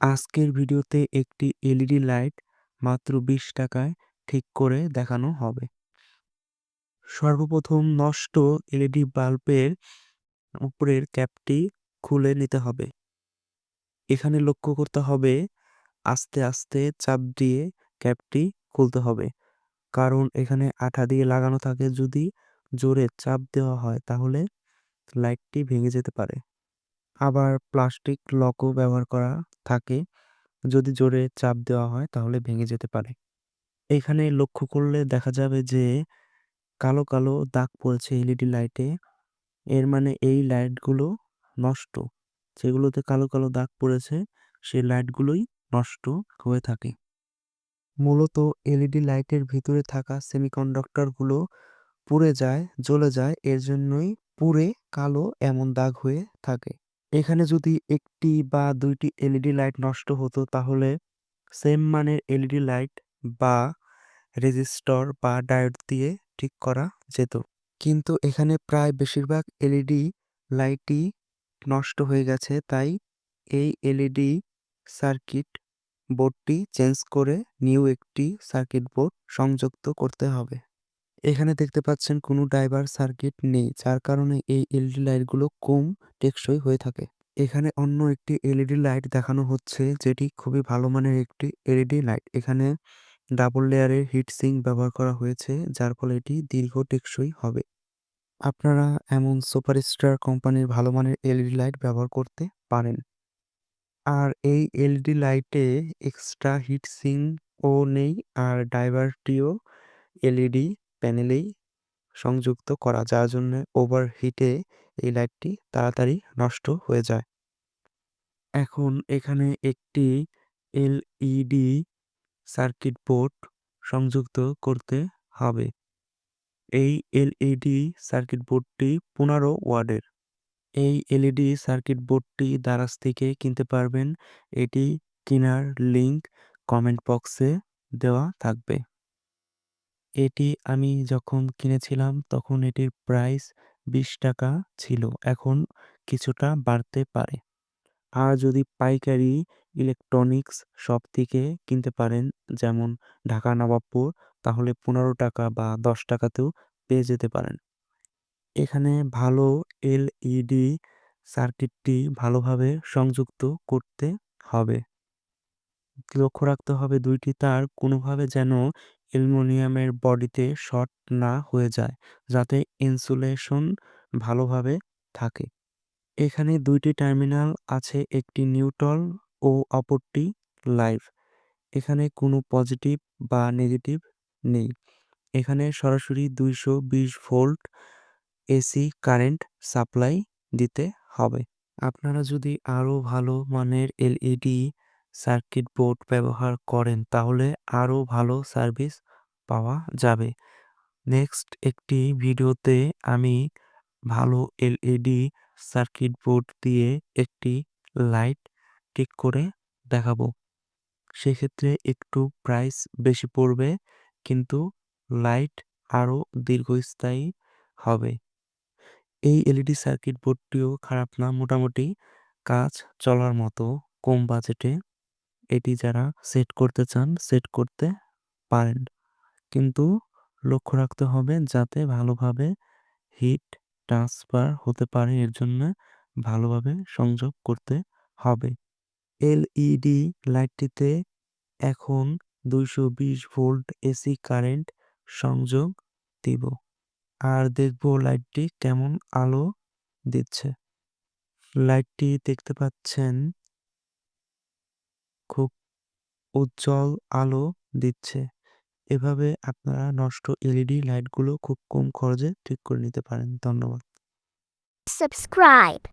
আজকের ভিডিওতে একটি এলইডি লাইট মাত্র বিশ টাকায় ঠিক করে দেখানো হবে। সর্বপ্রথম নষ্ট এলইডি বাল্বের উপরের ক্যাপটি খুলে নিতে হবে। এখানে লক্ষ্য করতে হবে, আস্তে আস্তে চাপ দিয়ে ক্যাপটি খুলতে হবে। কারণ এখানে আঠা দিয়ে লাগানো থাকে, যদি জোরে চাপ দেওয়া হয় তাহলে লাইটটি ভেঙে যেতে পারে। আবার প্লাস্টিক লকও ব্যবহার করা থাকে। যদি জোরে চাপ দেওয়া হয়, তাহলে ভেঙে যেতে পারে। এখানে লক্ষ্য করলে দেখা যাবে যে, কালো কালো দাগ পড়েছে এলইডি লাইটে। এর মানে এই লাইটগুলো নষ্ট। যেগুলোতে কালো কালো দাগ পড়েছে, সেই লাইটগুলোই নষ্ট হয়ে থাকে। মূলত এলইডি লাইটের ভিতরে থাকা সেমিকন্ডাক্টরগুলো পুড়ে যায়, জ্বলে যায়। এর জন্যই পুড়ে কালো এমন দাগ হয়ে থাকে। এখানে যদি একটি বা দুইটি এলইডি লাইট নষ্ট হতো, তাহলে সেম মানের এলইডি লাইট বা রেজিস্টর বা ডায়োড দিয়ে ঠিক করা যেত। কিন্তু এখানে প্রায় বেশিরভাগ এলইডি লাইটই নষ্ট হয়ে গেছে, তাই এই এলইডি সার্কিট বোর্ডটি চেঞ্জ করে নিউ একটি সার্কিট বোর্ড সংযুক্ত করতে হবে। এখানে দেখতে পাচ্ছেন কোনো ড্রাইভার সার্কিট নেই, যার কারণে এই এলইডি লাইটগুলো কম টেকসই হয়ে থাকে। এখানে অন্য একটি এলইডি লাইট দেখানো হচ্ছে, যেটি খুবই ভালো মানের একটি এলইডি লাইট। এখানে ডাবল লেয়ারের হিট সিঙ্ক ব্যবহার করা হয়েছে, যার ফলে এটি দীর্ঘ টেকসই হবে। আপনারা এমন সুপারস্টার কোম্পানির ভালো মানের এলইডি লাইট ব্যবহার করতে পারেন। আর এই এলইডি লাইটে এক্সট্রা হিট সিঙ্কও নেই, আর ড্রাইভারটিও এলইডি প্যানেলেই সংযুক্ত করা, যার জন্য ওভারহিটে এই লাইটটি তাড়াতাড়ি নষ্ট হয়ে যায়। এখন এখানে একটি এলইডি সার্কিট বোর্ড সংযুক্ত করতে হবে। এই এলইডি সার্কিট বোর্ডটি পনেরো ওয়ার্ডের। এই এলইডি সার্কিট বোর্ডটি দারাজ থেকে কিনতে পারবেন। এটি কেনার লিংক কমেন্ট বক্সে দেওয়া থাকবে। এটি আমি যখন কিনেছিলাম তখন এটির প্রাইস বিশ টাকা ছিল। এখন কিছুটা বাড়তে পারে। আর যদি পাইকারি ইলেকট্রনিক্স শপ থেকে কিনতে পারেন, যেমন ঢাকা নবাবপুর, তাহলে পনেরো টাকা বা দশ টাকাতেও পেয়ে যেতে পারেন। এখানে ভালো এলইডি সার্কিটটি ভালোভাবে সংযুক্ত করতে হবে। লক্ষ্য রাখতে হবে দুইটি তার কোনোভাবে যেন অ্যালুমিনিয়ামের বডিতে শর্ট না হয়ে যায়, যাতে ইনসুলেশন ভালোভাবে থাকে। এখানে দুইটি টার্মিনাল আছে, একটি নিউট্রাল ও অপরটি লাইভ। এখানে কোনো পজিটিভ বা নেগেটিভ নেই। এখানে সরাসরি দুইশো বিশ ভোল্ট এসি কারেন্ট সাপ্লাই দিতে হবে। আপনারা যদি আরও ভালো মানের এলইডি সার্কিট বোর্ড ব্যবহার করেন, তাহলে আরও ভালো সার্ভিস পাওয়া যাবে। নেক্সট একটি ভিডিওতে আমি ভালো এলইডি সার্কিট বোর্ড দিয়ে একটি লাইট ঠিক করে দেখাবো। সেক্ষেত্রে একটু প্রাইস বেশি পড়বে, কিন্তু লাইট আরও দীর্ঘস্থায়ী হবে। এই এলইডি সার্কিট বোর্ডটিও খারাপ না, মোটামুটি কাজ চলার মতো, কম বাজেটে। এটি যারা সেট করতে চান সেট করতে পারেন। কিন্তু লক্ষ্য রাখতে হবে যাতে ভালোভাবে হিট ট্রান্সফার হতে পারে, এর জন্য ভালোভাবে সংযোগ করতে হবে। এলইডি লাইটটিতে এখন দুইশো বিশ ভোল্ট এসি কারেন্ট সংযোগ দিব। আর দেখব লাইটটি কেমন আলো দিচ্ছে। লাইটটি দেখতে পাচ্ছেন খুব উজ্জ্বল আলো দিচ্ছে। এভাবে আপনারা নষ্ট এলইডি লাইটগুলো খুব কম খরচে ঠিক করে নিতে পারেন। ধন্যবাদ। Subscribe